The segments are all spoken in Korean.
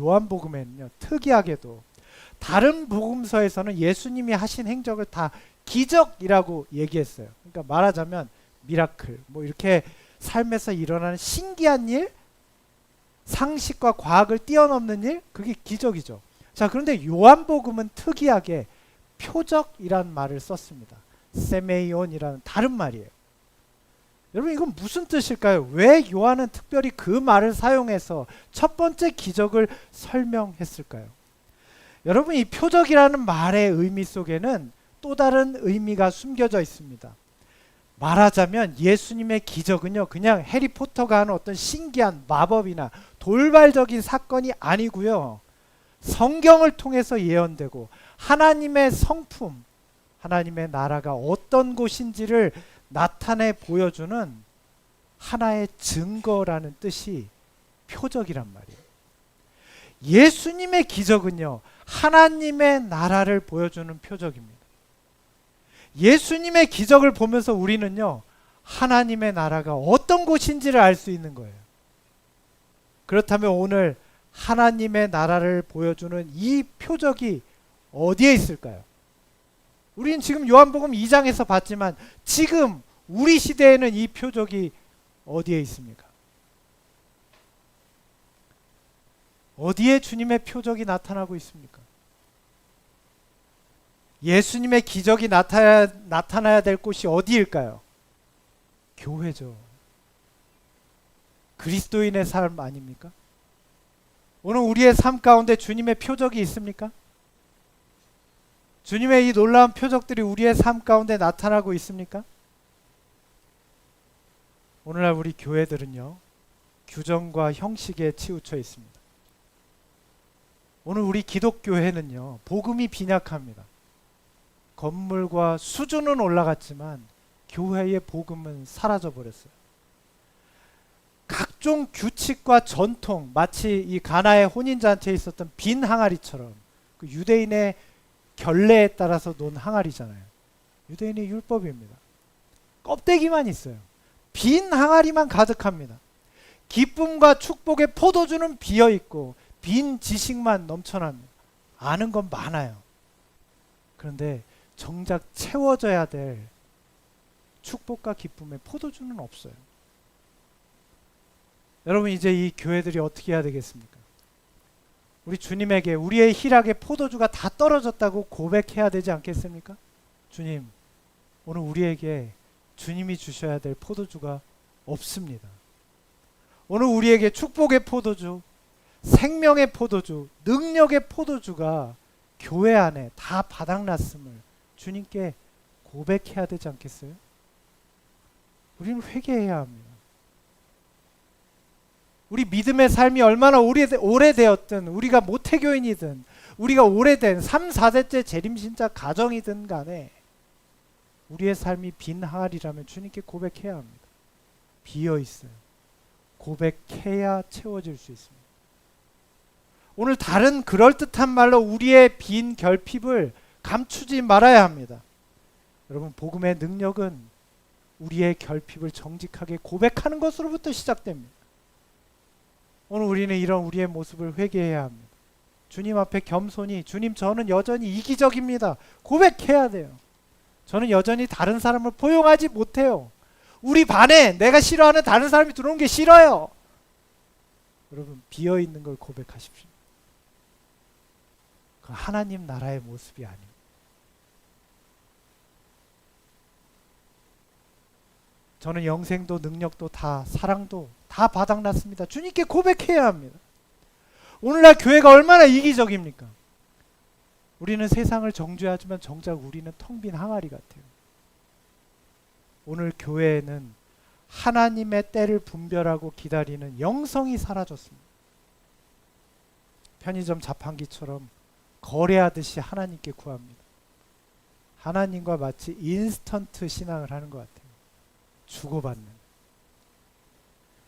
요한복음에는요 특이하게도 다른 복음서에서는 예수님이 하신 행적을 다 기적이라고 얘기했어요. 그러니까 말하자면 미라클 뭐 이렇게 삶에서 일어나는 신기한 일, 상식과 과학을 뛰어넘는 일 그게 기적이죠. 자 그런데 요한복음은 특이하게 표적이란 말을 썼습니다. 세메이온이라는 다른 말이에요. 여러분 이건 무슨 뜻일까요? 왜 요한은 특별히 그 말을 사용해서 첫 번째 기적을 설명했을까요? 여러분 이 표적이라는 말의 의미 속에는 또 다른 의미가 숨겨져 있습니다. 말하자면 예수님의 기적은요 그냥 해리포터가 하는 어떤 신기한 마법이나 돌발적인 사건이 아니고요 성경을 통해서 예언되고 하나님의 성품 하나님의 나라가 어떤 곳인지를 나타내 보여주는 하나의 증거라는 뜻이 표적이란 말이에요. 예수님의 기적은요, 하나님의 나라를 보여주는 표적입니다. 예수님의 기적을 보면서 우리는요, 하나님의 나라가 어떤 곳인지를 알 수 있는 거예요. 그렇다면 오늘 하나님의 나라를 보여주는 이 표적이 어디에 있을까요? 우리는 지금 요한복음 2장에서 봤지만 지금 우리 시대에는 이 표적이 어디에 있습니까? 어디에 주님의 표적이 나타나고 있습니까? 예수님의 기적이 나타나야, 나타나야 될 곳이 어디일까요? 교회죠. 그리스도인의 삶 아닙니까? 오늘 우리의 삶 가운데 주님의 표적이 있습니까? 주님의 이 놀라운 표적들이 우리의 삶 가운데 나타나고 있습니까? 오늘날 우리 교회들은요, 규정과 형식에 치우쳐 있습니다. 오늘 우리 기독교회는요, 복음이 빈약합니다. 건물과 수준은 올라갔지만 교회의 복음은 사라져 버렸어요. 각종 규칙과 전통, 마치 이 가나의 혼인 잔치에 있었던 빈 항아리처럼 그 유대인의 결례에 따라서 논 항아리잖아요. 유대인의 율법입니다. 껍데기만 있어요. 빈 항아리만 가득합니다. 기쁨과 축복의 포도주는 비어 있고 빈 지식만 넘쳐납니다. 아는 건 많아요. 그런데 정작 채워져야 될 축복과 기쁨의 포도주는 없어요. 여러분 이제 이 교회들이 어떻게 해야 되겠습니까? 우리 주님에게 우리의 희락의 포도주가 다 떨어졌다고 고백해야 되지 않겠습니까? 주님, 오늘 우리에게 주님이 주셔야 될 포도주가 없습니다. 오늘 우리에게 축복의 포도주, 생명의 포도주, 능력의 포도주가 교회 안에 다 바닥났음을 주님께 고백해야 되지 않겠어요? 우리는 회개해야 합니다. 우리 믿음의 삶이 얼마나 오래, 오래되었든 우리가 모태교인이든 우리가 오래된 3, 4대째 재림신자 가정이든 간에 우리의 삶이 빈 항아리라면 주님께 고백해야 합니다. 비어 있어요. 고백해야 채워질 수 있습니다. 오늘 다른 그럴듯한 말로 우리의 빈 결핍을 감추지 말아야 합니다. 여러분 복음의 능력은 우리의 결핍을 정직하게 고백하는 것으로부터 시작됩니다. 오늘 우리는 이런 우리의 모습을 회개해야 합니다. 주님 앞에 겸손히 주님 저는 여전히 이기적입니다. 고백해야 돼요. 저는 여전히 다른 사람을 포용하지 못해요. 우리 반에 내가 싫어하는 다른 사람이 들어온 게 싫어요. 여러분 비어 있는 걸 고백하십시오. 그 하나님 나라의 모습이 아닙니다. 저는 영생도 능력도 다 사랑도 다 바닥났습니다. 주님께 고백해야 합니다. 오늘날 교회가 얼마나 이기적입니까? 우리는 세상을 정죄하지만 정작 우리는 텅 빈 항아리 같아요. 오늘 교회에는 하나님의 때를 분별하고 기다리는 영성이 사라졌습니다. 편의점 자판기처럼 거래하듯이 하나님께 구합니다. 하나님과 마치 인스턴트 신앙을 하는 것 같아요. 주고받는.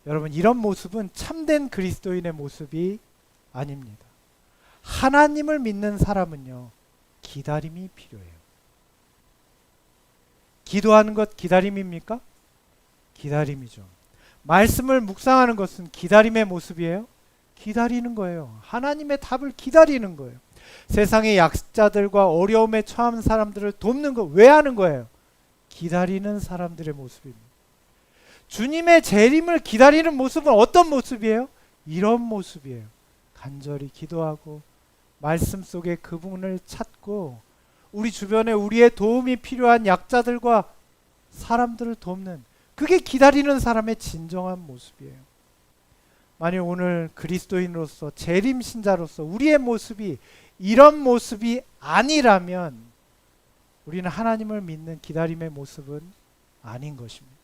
여러분 이런 모습은 참된 그리스도인의 모습이 아닙니다. 하나님을 믿는 사람은요 기다림이 필요해요. 기도하는 것 기다림입니까? 기다림이죠. 말씀을 묵상하는 것은 기다림의 모습이에요? 기다리는 거예요. 하나님의 답을 기다리는 거예요. 세상의 약자들과 어려움에 처한 사람들을 돕는 거 왜 하는 거예요? 기다리는 사람들의 모습입니다. 주님의 재림을 기다리는 모습은 어떤 모습이에요? 이런 모습이에요. 간절히 기도하고 말씀 속에 그분을 찾고 우리 주변에 우리의 도움이 필요한 약자들과 사람들을 돕는 그게 기다리는 사람의 진정한 모습이에요. 만일 오늘 그리스도인으로서 재림 신자로서 우리의 모습이 이런 모습이 아니라면 우리는 하나님을 믿는 기다림의 모습은 아닌 것입니다.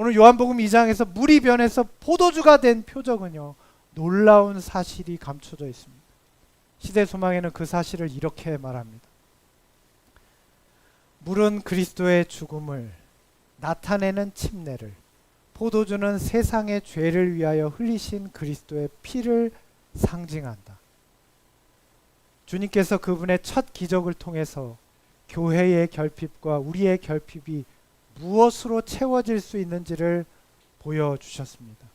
오늘 요한복음 2장에서 물이 변해서 포도주가 된 표적은요. 놀라운 사실이 감춰져 있습니다. 시대 소망에는 그 사실을 이렇게 말합니다. 물은 그리스도의 죽음을 나타내는 침례를 포도주는 세상의 죄를 위하여 흘리신 그리스도의 피를 상징한다. 주님께서 그분의 첫 기적을 통해서 교회의 결핍과 우리의 결핍이 무엇으로 채워질 수 있는지를 보여주셨습니다.